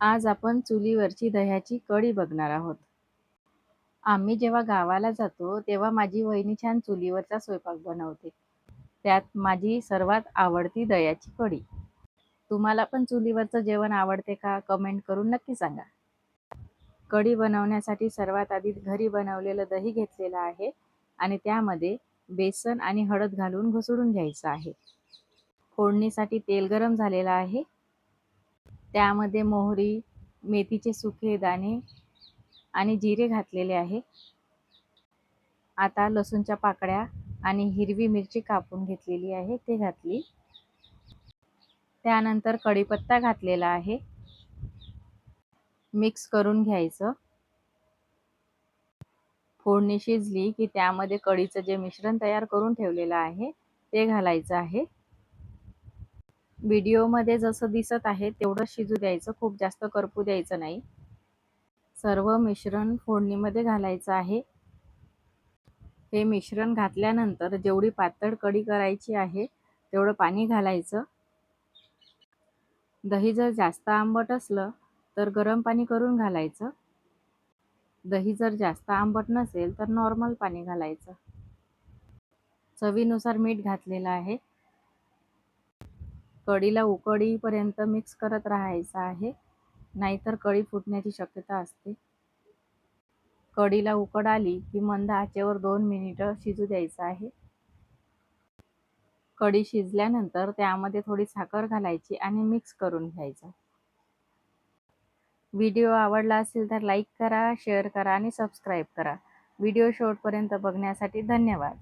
आज आपण चुलीवरची दह्याची कढी बघणार आहोत. आम्ही जेव्हा गावाला जातो, तेव्हा माझी वहिनी छान चुलीवरचा स्वयंपाक बनवते. त्यात माझी सर्वात आवडती दह्याची कढी. तुम्हाला पण चुलीवरचं जेवण आवडते का? कमेंट करून नक्की सांगा. कढी बनवण्यासाठी सर्वात आधी घरी बनवलेलं दही घेतलेलं आहे आणि त्यामध्ये बेसन आणि हळद घालून घुसळून घ्यायचं आहे. फोडणीसाठी तेल गरम झालेलं आहे. त्यामध्ये मोहरी, मेथीचे सुके दाणे आणि जिरे घातलेले आहे. आता लसूणच्या पाकळ्या आणि हिरवी मिरची कापून घेतलेली आहे ते घातली. त्यानंतर कढीपत्ता घातलेला आहे. मिक्स करून घ्यायचं. फोडणी शिजली की त्यामध्ये कढीचं जे मिश्रण तयार करून ठेवलेलं आहे ते घालायचं आहे. व्हिडिओमध्ये जसं दिसत आहे तेवढं शिजू द्यायचं, खूप जास्त करपू द्यायचं नाही. सर्व मिश्रण फोडणीमध्ये घालायचं आहे. हे मिश्रण घातल्यानंतर जेवढी पातळ कढी करायची आहे तेवढं पाणी घालायचं. दही जर जास्त आंबट असलं तर गरम पाणी करून घालायचं. दही जर जास्त आंबट नसेल तर नॉर्मल पाणी घालायचं. चवीनुसार मीठ घातलेलं आहे. कढीला उकडीपर्यंत मिक्स करत राहायचं आहे, नाहीतर कढी फुटण्याची शक्यता असते. कढीला उकड आली की मंद आचेवर दोन मिनिटं शिजू द्यायचं आहे. कढी शिजल्यानंतर त्यामध्ये थोडी साखर घालायची आणि मिक्स करून घ्यायचं. व्हिडिओ आवडला असेल तर लाईक करा, शेअर करा आणि सबस्क्राईब करा. व्हिडिओ शेवटपर्यंत बघण्यासाठी धन्यवाद.